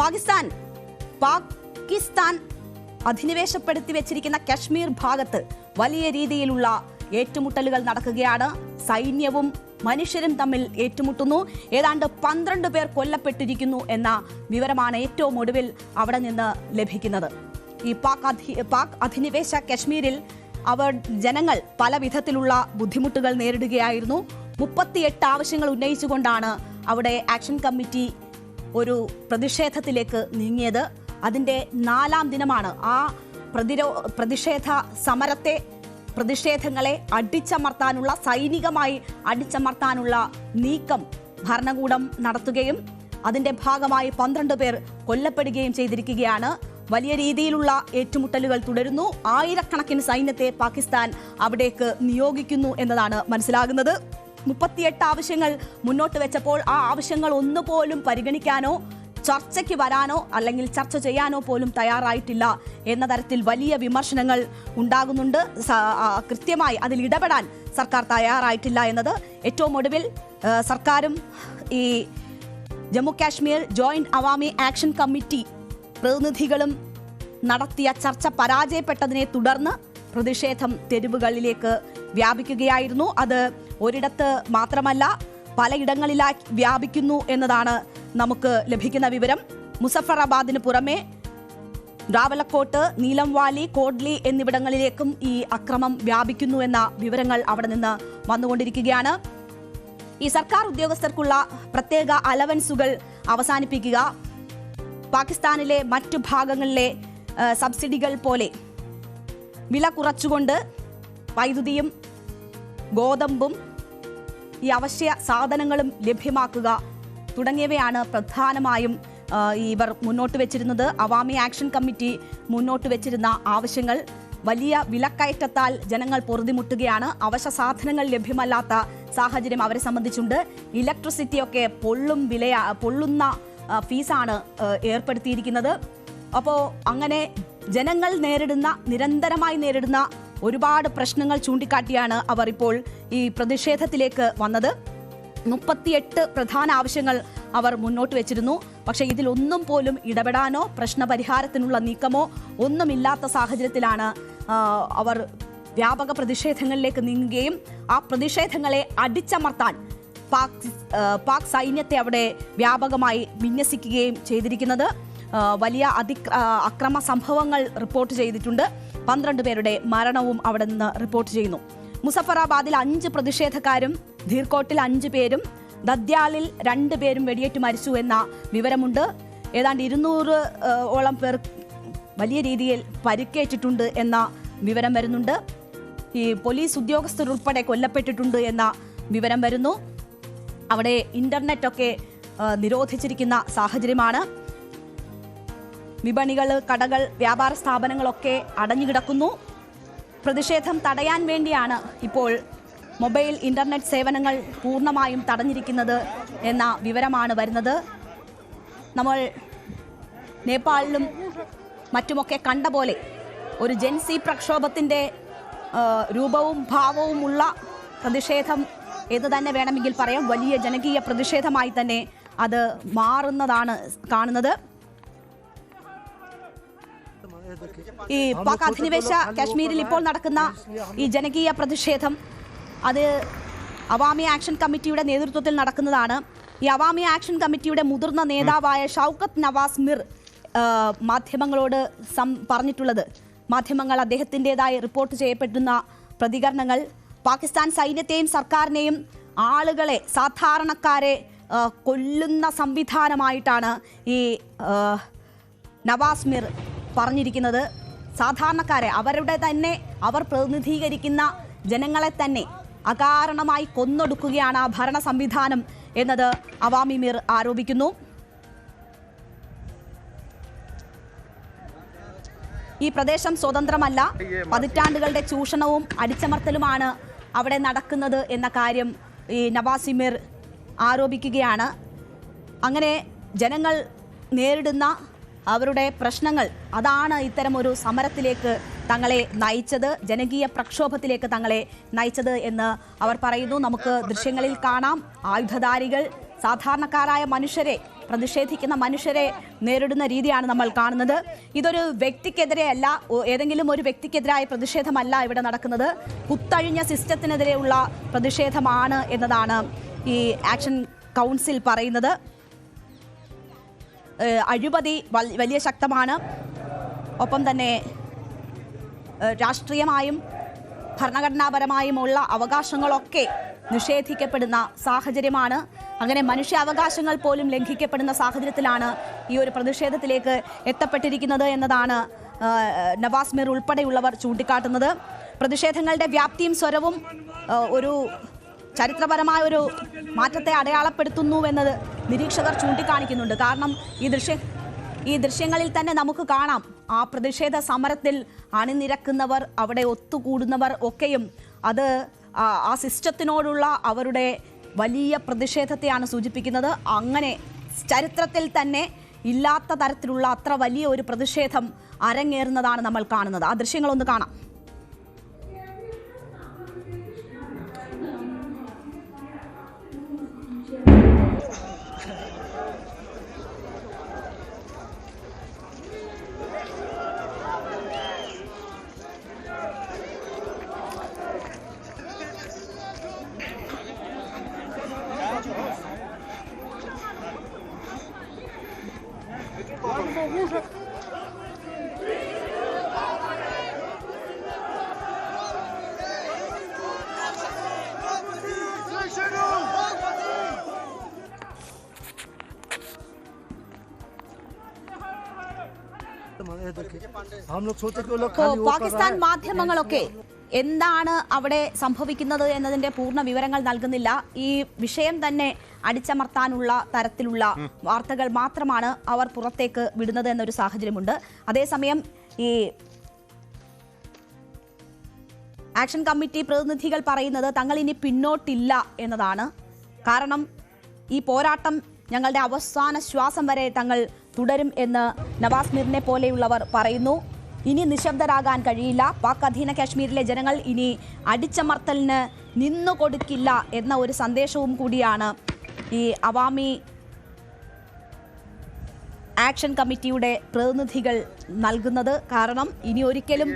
പാകിസ്ഥാൻ പാകിസ്ഥാൻ അധിനിവേശപ്പെടുത്തി വെച്ചിരിക്കുന്ന കശ്മീർ ഭാഗത്ത് വലിയ രീതിയിലുള്ള ഏറ്റുമുട്ടലുകൾ നടക്കുകയാണ്. സൈന്യവും മനുഷ്യരും തമ്മിൽ ഏറ്റുമുട്ടുന്നു. ഏതാണ്ട് പന്ത്രണ്ട് പേർ കൊല്ലപ്പെട്ടിരിക്കുന്നു എന്ന വിവരമാണ് ഏറ്റവും ഒടുവിൽ അവിടെ നിന്ന് ലഭിക്കുന്നത്. ഈ പാക് അധി പാക് അധിനിവേശ കശ്മീരിൽ അവർ ജനങ്ങൾ പല വിധത്തിലുള്ള ബുദ്ധിമുട്ടുകൾ നേരിടുകയായിരുന്നു. മുപ്പത്തിയെട്ട് ആവശ്യങ്ങൾ ഉന്നയിച്ചുകൊണ്ടാണ് അവിടെ ആക്ഷൻ കമ്മിറ്റി ഒരു പ്രതിഷേധത്തിലേക്ക് നീങ്ങിയത്. അതിന്റെ നാലാം ദിനമാണ്. ആ പ്രതിരോ പ്രതിഷേധ സമരത്തെ പ്രതിഷേധങ്ങളെ അടിച്ചമർത്താനുള്ള സൈനികമായി അടിച്ചമർത്താനുള്ള നീക്കം ഭരണകൂടം നടത്തുകയും അതിന്റെ ഭാഗമായി പന്ത്രണ്ട് പേർ കൊല്ലപ്പെടുകയും ചെയ്തിരിക്കുകയാണ്. വലിയ രീതിയിലുള്ള ഏറ്റുമുട്ടലുകൾ തുടരുന്നു. ആയിരക്കണക്കിന് സൈന്യത്തെ പാകിസ്ഥാൻ അവിടേക്ക് നിയോഗിക്കുന്നു എന്നതാണ് മനസ്സിലാകുന്നത്. മുപ്പത്തിയെട്ട് ആവശ്യങ്ങൾ മുന്നോട്ട് വെച്ചപ്പോൾ ആ ആവശ്യങ്ങൾ ഒന്നുപോലും പരിഗണിക്കാനോ ചർച്ചയ്ക്ക് വരാനോ അല്ലെങ്കിൽ ചർച്ച ചെയ്യാനോ പോലും തയ്യാറായിട്ടില്ല എന്ന തരത്തിൽ വലിയ വിമർശനങ്ങൾ ഉണ്ടാകുന്നുണ്ട്. കൃത്യമായി അതിൽ ഇടപെടാൻ സർക്കാർ തയ്യാറായിട്ടില്ല എന്നത് ഏറ്റവും ഒടുവിൽ സർക്കാരും ഈ Jammu Kashmir joint Awami action committee പ്രതിനിധികളും നടത്തിയ ചർച്ച പരാജയപ്പെട്ടതിനെ തുടർന്ന് പ്രതിഷേധം തെരുവുകളിലേക്ക് വ്യാപിക്കുകയായിരുന്നു. അത് ഒരിടത്ത് മാത്രമല്ല പലയിടങ്ങളിലായി വ്യാപിക്കുന്നു എന്നതാണ് നമുക്ക് ലഭിക്കുന്ന വിവരം. മുസഫറാബാദിന് പുറമെ രാവലക്കോട്ട് നീലംവാലി കോഡ്ലി എന്നിവിടങ്ങളിലേക്കും ഈ അക്രമം വ്യാപിക്കുന്നു എന്ന വിവരങ്ങൾ അവിടെ നിന്ന് വന്നുകൊണ്ടിരിക്കുകയാണ്. ഈ സർക്കാർ ഉദ്യോഗസ്ഥർക്കുള്ള പ്രത്യേക അലവൻസുകൾ അവസാനിപ്പിക്കുക. പാകിസ്ഥാനിലെ മറ്റു ഭാഗങ്ങളിലെ സബ്സിഡികൾ പോലെ വില കുറച്ചുകൊണ്ട് വൈദ്യുതിയും ഗോതമ്പും ഈ അവശ്യ സാധനങ്ങളും ലഭ്യമാക്കുക തുടങ്ങിയവയാണ് പ്രധാനമായും ഇവർ മുന്നോട്ട് വെച്ചിരുന്നത്. അവാമി ആക്ഷൻ കമ്മിറ്റി മുന്നോട്ട് വെച്ചിരുന്ന ആവശ്യങ്ങൾ വലിയ വിലക്കയറ്റത്താൽ ജനങ്ങൾ പൊറുതിമുട്ടുകയാണ്. അവശ്യ സാധനങ്ങൾ ലഭ്യമല്ലാത്ത സാഹചര്യം അവരെ സംബന്ധിച്ചുണ്ട്. ഇലക്ട്രിസിറ്റിയൊക്കെ പൊള്ളും വിലയ പൊള്ളുന്ന ഫീസാണ് ഏർപ്പെടുത്തിയിരിക്കുന്നത്. അപ്പോൾ അങ്ങനെ ജനങ്ങൾ നേരിടുന്ന നിരന്തരമായി നേരിടുന്ന ഒരുപാട് പ്രശ്നങ്ങൾ ചൂണ്ടിക്കാട്ടിയാണ് അവർ ഇപ്പോൾ ഈ പ്രതിഷേധത്തിലേക്ക് വന്നത്. മുപ്പത്തിയെട്ട് പ്രധാന ആവശ്യങ്ങൾ അവർ മുന്നോട്ട് വെച്ചിരുന്നു. പക്ഷേ ഇതിലൊന്നും പോലും ഇടപെടാനോ പ്രശ്നപരിഹാരത്തിനുള്ള നീക്കമോ ഒന്നുമില്ലാത്ത സാഹചര്യത്തിലാണ് അവർ വ്യാപക പ്രതിഷേധങ്ങളിലേക്ക് നീങ്ങുകയും ആ പ്രതിഷേധങ്ങളെ അടിച്ചമർത്താൻ പാക് പാക് സൈന്യത്തെ അവിടെ വ്യാപകമായി വിന്യസിക്കുകയും ചെയ്തിരിക്കുന്നത്. വലിയ അതി അക്രമ സംഭവങ്ങൾ റിപ്പോർട്ട് ചെയ്തിട്ടുണ്ട്. പന്ത്രണ്ട് പേരുടെ മരണവും അവിടെ നിന്ന് റിപ്പോർട്ട് ചെയ്യുന്നു. മുസഫറാബാദിൽ അഞ്ച് പ്രതിഷേധക്കാരും ധീർക്കോട്ടിൽ അഞ്ച് പേരും ദദ്യാലിൽ രണ്ട് പേരും വെടിയേറ്റ് മരിച്ചു എന്ന വിവരമുണ്ട്. ഏതാണ്ട് ഇരുന്നൂറ് ഓളം പേർ വലിയ രീതിയിൽ പരിക്കേറ്റിട്ടുണ്ട് എന്ന വിവരം വരുന്നുണ്ട്. ഈ പോലീസ് ഉദ്യോഗസ്ഥർ ഉൾപ്പെടെ കൊല്ലപ്പെട്ടിട്ടുണ്ട് എന്ന വിവരം വരുന്നു. അവിടെ ഇന്റർനെറ്റ് ഒക്കെ നിരോധിച്ചിരിക്കുന്ന സാഹചര്യമാണ്. വിപണികൾ കടകൾ വ്യാപാര സ്ഥാപനങ്ങളൊക്കെ അടഞ്ഞുകിടക്കുന്നു. പ്രതിഷേധം തടയാൻ വേണ്ടിയാണ് ഇപ്പോൾ മൊബൈൽ ഇന്റർനെറ്റ് സേവനങ്ങൾ പൂർണമായും തടഞ്ഞിരിക്കുന്നത് എന്ന വിവരമാണ് വരുന്നത്. നമ്മൾ നേപ്പാളിലും മറ്റുമൊക്കെ കണ്ട പോലെ ഒരു ജെൻസി പ്രക്ഷോഭത്തിന്റെ രൂപവും ഭാവവുമുള്ള പ്രതിഷേധം എന്ന് തന്നെ വേണമെങ്കിൽ പറയാം. വലിയ ജനകീയ പ്രതിഷേധമായി തന്നെ അത് മാറുന്നതാണ് കാണുന്നത്. ഈ പാക് അധിനിവേശ കാശ്മീരിൽ ഇപ്പോൾ നടക്കുന്ന ഈ ജനകീയ പ്രതിഷേധം അത് അവാമി ആക്ഷൻ കമ്മിറ്റിയുടെ നേതൃത്വത്തിൽ നടക്കുന്നതാണ്. ഈ അവാമി ആക്ഷൻ കമ്മിറ്റിയുടെ മുതിർന്ന നേതാവായ ഷൗക്കത്ത് നവാസ് മിർ മാധ്യമങ്ങളോട് പറഞ്ഞിട്ടുള്ളത്. മാധ്യമങ്ങൾ അദ്ദേഹത്തിന്റെതായി റിപ്പോർട്ട് ചെയ്യപ്പെടുന്ന പ്രതികരണങ്ങൾ പാകിസ്ഥാൻ സൈന്യത്തെയും സർക്കാരിനെയും ആളുകളെ സാധാരണക്കാരെ കൊല്ലുന്ന സംവിധാനമായിട്ടാണ് ഈ നവാസ് മിർ പറഞ്ഞിരിക്കുന്നത് സാധാരണക്കാരെ അവരുടെ തന്നെ അവർ പ്രതിനിധീകരിക്കുന്ന ജനങ്ങളെ തന്നെ അകാരണമായി കൊന്നൊടുക്കുകയാണ് ആ ഭരണ സംവിധാനം എന്നത് അവാമി മീർ ആരോപിക്കുന്നു. ഈ പ്രദേശം സ്വതന്ത്രമല്ല. പതിറ്റാണ്ടുകളുടെ ചൂഷണവും അടിച്ചമർത്തലുമാണ് അവിടെ നടക്കുന്നത് എന്ന കാര്യം ഈ നവാസിമിർ ആരോപിക്കുകയാണ്. അങ്ങനെ ജനങ്ങൾ നേരിടുന്ന അവരുടെ പ്രശ്നങ്ങൾ അതാണ് ഇത്തരം ഒരു സമരത്തിലേക്ക് തങ്ങളെ നയിച്ചത് ജനകീയ പ്രക്ഷോഭത്തിലേക്ക് തങ്ങളെ നയിച്ചത് എന്ന് അവർ പറയുന്നു. നമുക്ക് ദൃശ്യങ്ങളിൽ കാണാം. ആയുധധാരികൾ സാധാരണക്കാരായ മനുഷ്യരെ പ്രതിഷേധിക്കുന്ന മനുഷ്യരെ നേരിടുന്ന രീതിയാണ് നമ്മൾ കാണുന്നത്. ഇതൊരു വ്യക്തിക്കെതിരെയല്ല ഏതെങ്കിലും ഒരു വ്യക്തിക്കെതിരായ പ്രതിഷേധമല്ല ഇവിടെ നടക്കുന്നത്. കുത്തഴിഞ്ഞ സിസ്റ്റത്തിനെതിരെയുള്ള പ്രതിഷേധമാണ് എന്നതാണ് ഈ ആക്ഷൻ കൗൺസിൽ പറയുന്നത്. അഴിമതി വലിയ ശക്തമാണ്. ഒപ്പം തന്നെ രാഷ്ട്രീയമായും ഭരണഘടനാപരമായുമുള്ള അവകാശങ്ങളൊക്കെ നിഷേധിക്കപ്പെടുന്ന സാഹചര്യമാണ്. അങ്ങനെ മനുഷ്യാവകാശങ്ങൾ പോലും ലംഘിക്കപ്പെടുന്ന സാഹചര്യത്തിലാണ് ഈ ഒരു പ്രതിഷേധത്തിലേക്ക് എത്തപ്പെട്ടിരിക്കുന്നത് എന്നതാണ് നവാസ് മിർ ഉൾപ്പെടെയുള്ളവർ ചൂണ്ടിക്കാട്ടുന്നത്. പ്രതിഷേധങ്ങളുടെ വ്യാപ്തിയും സ്വരവും ഒരു ചരിത്രപരമായ ഒരു മാറ്റത്തെ അടയാളപ്പെടുത്തുന്നു എന്നത് നിരീക്ഷകർ ചൂണ്ടിക്കാണിക്കുന്നുണ്ട്. കാരണം ഈ ദൃശ്യ ഈ ദൃശ്യങ്ങളിൽ തന്നെ നമുക്ക് കാണാം. ആ പ്രതിഷേധ സമരത്തിൽ അണിനിരക്കുന്നവർ അവിടെ ഒത്തുകൂടുന്നവർ ഒക്കെയും അത് ആ സിസ്റ്റത്തിനോടുള്ള അവരുടെ വലിയ പ്രതിഷേധത്തെയാണ് സൂചിപ്പിക്കുന്നത്. അങ്ങനെ ചരിത്രത്തിൽ തന്നെ ഇല്ലാത്ത തരത്തിലുള്ള അത്ര വലിയ ഒരു പ്രതിഷേധം അരങ്ങേറുന്നതാണ് നമ്മൾ കാണുന്നത്. ആ ദൃശ്യങ്ങളൊന്ന് കാണാം. പാകിസ്ഥാൻ മാധ്യമങ്ങളൊക്കെ എന്താണ് അവിടെ സംഭവിക്കുന്നത് എന്നതിന്റെ പൂർണ വിവരങ്ങൾ നൽകുന്നില്ല. ഈ വിഷയം തന്നെ അടിച്ചമർത്താനുള്ള തരത്തിലുള്ള വാർത്തകൾ മാത്രമാണ് അവർ പുറത്തേക്ക് വിടുന്നത് എന്നൊരു സാഹചര്യമുണ്ട്. അതേസമയം ഈ ആക്ഷൻ കമ്മിറ്റി പ്രതിനിധികൾ പറയുന്നത് തങ്ങൾ ഇനി പിന്നോട്ടില്ല എന്നതാണ്. കാരണം ഈ പോരാട്ടം ഞങ്ങളുടെ അവസാന ശ്വാസം വരെ തങ്ങൾ തുടരും എന്ന് നവാസ് മിറിനെ പോലെയുള്ളവർ പറയുന്നു. ഇനി നിശബ്ദരാകാൻ കഴിയില്ല. പാക് അധീന കാശ്മീരിലെ ജനങ്ങൾ ഇനി അടിച്ചമർത്തലിന് നിന്നു കൊടുക്കില്ല എന്ന ഒരു സന്ദേശവും കൂടിയാണ് ഈ അവാമി ആക്ഷൻ കമ്മിറ്റിയുടെ പ്രതിനിധികൾ നൽകുന്നത് കാരണം ഇനി ഒരിക്കലും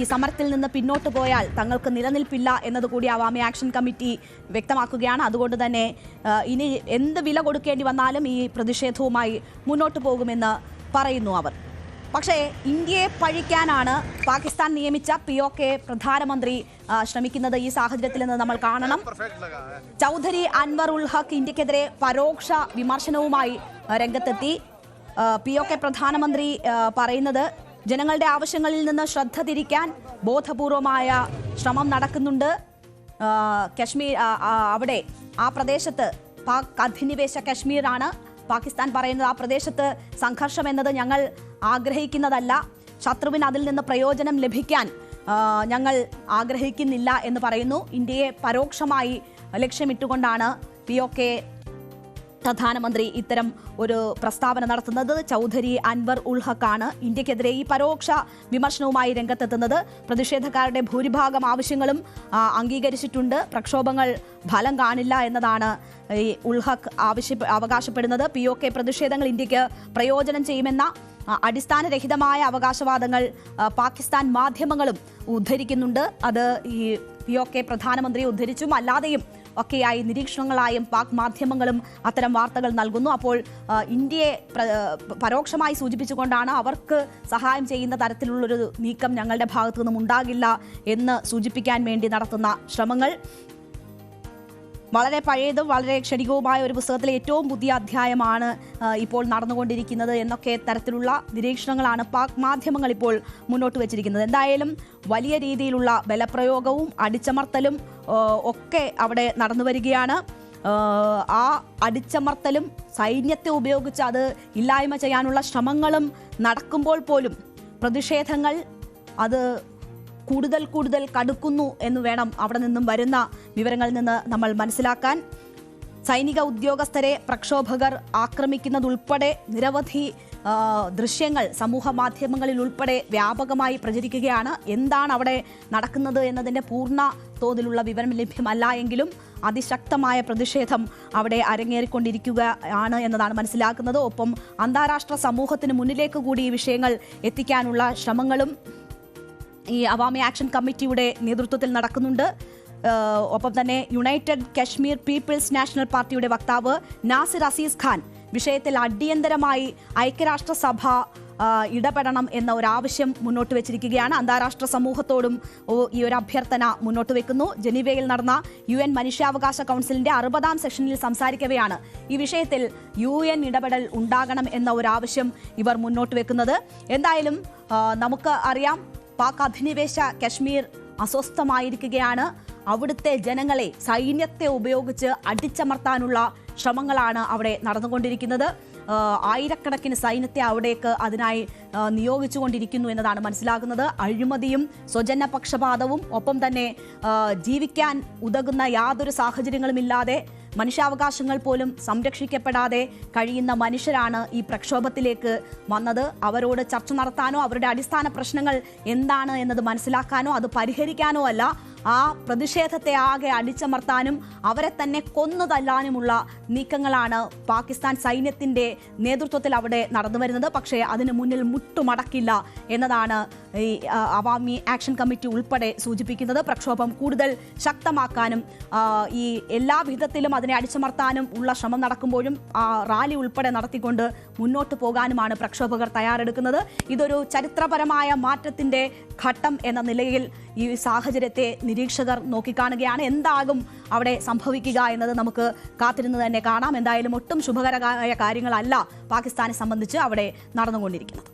ഈ സമരത്തിൽ നിന്ന് പിന്നോട്ട് പോയാൽ തങ്ങൾക്ക് നിലനിൽപ്പില്ല എന്നതുകൂടി അവാമി ആക്ഷൻ കമ്മിറ്റി വ്യക്തമാക്കുകയാണ്. അതുകൊണ്ട് തന്നെ ഇനി എന്ത് വില കൊടുക്കേണ്ടി വന്നാലും ഈ പ്രതിഷേധവുമായി മുന്നോട്ട് പോകുമെന്ന് പറയുന്നു അവർ. പക്ഷേ ഇന്ത്യയെ പഴിക്കാനാണ് പാകിസ്ഥാൻ നിയമിച്ച പി ഒ കെ പ്രധാനമന്ത്രി ശ്രമിക്കുന്നത്. ഈ സാഹചര്യത്തിൽ നിന്ന് നമ്മൾ കാണണം. ചൗധരി അൻവർ ഉൽ ഇന്ത്യക്കെതിരെ പരോക്ഷ വിമർശനവുമായി രംഗത്തെത്തി. പി ഒ കെ പ്രധാനമന്ത്രി പറയുന്നത് ജനങ്ങളുടെ ആവശ്യങ്ങളിൽ നിന്ന് ശ്രദ്ധ തിരിക്കാൻ ബോധപൂർവമായ ശ്രമം നടക്കുന്നുണ്ട്. കശ്മീർ അവിടെ ആ പ്രദേശത്ത് പാക് അധിനിവേശ കശ്മീരാണ്. പാകിസ്ഥാൻ പറയുന്നത് ആ പ്രദേശത്ത് സംഘർഷം എന്നത് ഞങ്ങൾ ആഗ്രഹിക്കുന്നതല്ല. ശത്രുവിന് അതിൽ നിന്ന് പ്രയോജനം ലഭിക്കാൻ ഞങ്ങൾ ആഗ്രഹിക്കുന്നില്ല എന്ന് പറയുന്നു. ഇന്ത്യയെ പരോക്ഷമായി ലക്ഷ്യമിട്ടുകൊണ്ടാണ് പി ഒ കെ പ്രധാനമന്ത്രി ഇത്തരം ഒരു പ്രസ്താവന നടത്തുന്നത് ചൗധരി അൻവർ ഉൾ ഇന്ത്യക്കെതിരെ ഈ പരോക്ഷ വിമർശനവുമായി രംഗത്തെത്തുന്നത്. പ്രതിഷേധക്കാരുടെ ഭൂരിഭാഗം ആവശ്യങ്ങളും അംഗീകരിച്ചിട്ടുണ്ട്. പ്രക്ഷോഭങ്ങൾ ഫലം കാണില്ല എന്നതാണ് ഈ ഉൾഹക്ക് ആവശ്യ അവകാശപ്പെടുന്നത്. പി ഒ കെ പ്രതിഷേധങ്ങൾ ഇന്ത്യയ്ക്ക് പ്രയോജനം ചെയ്യുമെന്ന അടിസ്ഥാനരഹിതമായ അവകാശവാദങ്ങൾ പാകിസ്ഥാൻ മാധ്യമങ്ങളും ഉദ്ധരിക്കുന്നുണ്ട്. അത് ഈ ഒ പ്രധാനമന്ത്രി ഉദ്ധരിച്ചും അല്ലാതെയും ഒക്കെയായി നിരീക്ഷണങ്ങളായും പാക് മാധ്യമങ്ങളും അത്തരം വാർത്തകൾ നൽകുന്നു. അപ്പോൾ ഇന്ത്യയെ പരോക്ഷമായി സൂചിപ്പിച്ചുകൊണ്ടാണ് അവർക്ക് സഹായം ചെയ്യുന്ന തരത്തിലുള്ളൊരു നീക്കം ഞങ്ങളുടെ ഭാഗത്തു നിന്നും ഉണ്ടാകില്ല എന്ന് സൂചിപ്പിക്കാൻ വേണ്ടി നടത്തുന്ന ശ്രമങ്ങൾ. വളരെ പഴയതും വളരെ ക്ഷണികവുമായ ഒരു പുസ്തകത്തിലെ ഏറ്റവും പുതിയ അധ്യായമാണ് ഇപ്പോൾ നടന്നുകൊണ്ടിരിക്കുന്നത് എന്നൊക്കെ തരത്തിലുള്ള നിരീക്ഷണങ്ങളാണ് പാക് മാധ്യമങ്ങൾ ഇപ്പോൾ മുന്നോട്ട് വെച്ചിരിക്കുന്നത്. എന്തായാലും വലിയ രീതിയിലുള്ള ബലപ്രയോഗവും അടിച്ചമർത്തലും ഒക്കെ അവിടെ നടന്നു വരികയാണ്. ആ അടിച്ചമർത്തലും സൈന്യത്തെ ഉപയോഗിച്ച് അത് ഇല്ലായ്മ ചെയ്യാനുള്ള ശ്രമങ്ങളും നടക്കുമ്പോൾ പോലും പ്രതിഷേധങ്ങൾ അത് കൂടുതൽ കൂടുതൽ കടുക്കുന്നു എന്ന് വേണം അവിടെ നിന്നും വരുന്ന വിവരങ്ങളിൽ നിന്ന് നമ്മൾ മനസ്സിലാക്കാൻ. സൈനിക ഉദ്യോഗസ്ഥരെ പ്രക്ഷോഭകർ ആക്രമിക്കുന്നതുൾപ്പെടെ നിരവധി ദൃശ്യങ്ങൾ സമൂഹ മാധ്യമങ്ങളിൽ ഉൾപ്പെടെ വ്യാപകമായി പ്രചരിക്കുകയാണ്. എന്താണ് അവിടെ നടക്കുന്നത് എന്നതിന്റെ പൂർണ തോതിലുള്ള വിവരം ലഭ്യമല്ല എങ്കിലും അതിശക്തമായ പ്രതിഷേധം അവിടെ അരങ്ങേറിക്കൊണ്ടിരിക്കുകയാണ് എന്നതാണ് മനസ്സിലാക്കുന്നത്. ഒപ്പം അന്താരാഷ്ട്ര സമൂഹത്തിന് മുന്നിലേക്ക് കൂടി ഈ വിഷയങ്ങൾ എത്തിക്കാനുള്ള ശ്രമങ്ങളും ഈ അവാമി ആക്ഷൻ കമ്മിറ്റിയുടെ നേതൃത്വത്തിൽ നടക്കുന്നുണ്ട്. ഒപ്പം തന്നെ യുണൈറ്റഡ് കശ്മീർ പീപ്പിൾസ് നാഷണൽ പാർട്ടിയുടെ വക്താവ് നാസിർ അസീസ് ഖാൻ വിഷയത്തിൽ അടിയന്തരമായി ഐക്യരാഷ്ട്രസഭ ഇടപെടണം എന്ന ഒരു ആവശ്യം മുന്നോട്ട് വെച്ചിരിക്കുകയാണ്. അന്താരാഷ്ട്ര സമൂഹത്തോടും ഈ ഒരു അഭ്യർത്ഥന മുന്നോട്ട് വെക്കുന്നു. ജനീവയിൽ നടന്ന യു എൻ മനുഷ്യാവകാശ കൗൺസിലിന്റെ അറുപതാം സെഷനിൽ സംസാരിക്കവെയാണ്. ഈ വിഷയത്തിൽ യു എൻ ഇടപെടൽ ഉണ്ടാകണം എന്ന ഒരു ആവശ്യം ഇവർ മുന്നോട്ട് വെക്കുന്നത്. എന്തായാലും നമുക്ക് അറിയാം പാക് അധിനിവേശ കശ്മീർ അസ്വസ്ഥമായിരിക്കുകയാണ്. അവിടുത്തെ ജനങ്ങളെ സൈന്യത്തെ ഉപയോഗിച്ച് അടിച്ചമർത്താനുള്ള ശ്രമങ്ങളാണ് അവിടെ നടന്നുകൊണ്ടിരിക്കുന്നത്. ആയിരക്കണക്കിന് സൈന്യത്തെ അവിടേക്ക് അതിനായി നിയോഗിച്ചുകൊണ്ടിരിക്കുന്നു എന്നതാണ് മനസ്സിലാകുന്നത്. അഴിമതിയും സ്വജന പക്ഷപാതവും ഒപ്പം തന്നെ ജീവിക്കാൻ ഉതകുന്ന യാതൊരു സാഹചര്യങ്ങളുമില്ലാതെ മനുഷ്യാവകാശങ്ങൾ പോലും സംരക്ഷിക്കപ്പെടാതെ കഴിയുന്ന മനുഷ്യരാണ് ഈ പ്രക്ഷോഭത്തിലേക്ക് വന്നത്. അവരോട് ചർച്ച നടത്താനോ അവരുടെ അടിസ്ഥാന പ്രശ്നങ്ങൾ എന്താണ് എന്നത് മനസ്സിലാക്കാനോ അത് പരിഹരിക്കാനോ അല്ല. ആ പ്രതിഷേധത്തെ ആകെ അടിച്ചമർത്താനും അവരെ തന്നെ കൊന്നു തല്ലാനുമുള്ള നീക്കങ്ങളാണ് പാകിസ്ഥാൻ സൈന്യത്തിന്റെ നേതൃത്വത്തിൽ അവിടെ നടന്നു വരുന്നത്. പക്ഷേ അതിന് മുന്നിൽ മുട്ടുമടക്കില്ല എന്നതാണ് ഈ അവാമി ആക്ഷൻ കമ്മിറ്റി ഉൾപ്പെടെ സൂചിപ്പിക്കുന്നത്. പ്രക്ഷോഭം കൂടുതൽ ശക്തമാക്കാനും ഈ എല്ലാ വിധത്തിലും അതിനെ അടിച്ചമർത്താനും ഉള്ള ശ്രമം നടക്കുമ്പോഴും റാലി ഉൾപ്പെടെ നടത്തിക്കൊണ്ട് മുന്നോട്ട് പോകാനുമാണ് പ്രക്ഷോഭകർ തയ്യാറെടുക്കുന്നത്. ഇതൊരു ചരിത്രപരമായ മാറ്റത്തിന്റെ ഘട്ടം എന്ന നിലയിൽ ഈ സാഹചര്യത്തെ നിരീക്ഷകർ നോക്കിക്കാണുകയാണ് എന്താകും അവിടെ സംഭവിക്കുക എന്നത് നമുക്ക് കാത്തിരുന്ന് തന്നെ കാണാം. എന്തായാലും ഒട്ടും ശുഭകരമായ കാര്യങ്ങളല്ല പാകിസ്ഥാനെ സംബന്ധിച്ച് അവിടെ നടന്നുകൊണ്ടിരിക്കുന്നത്.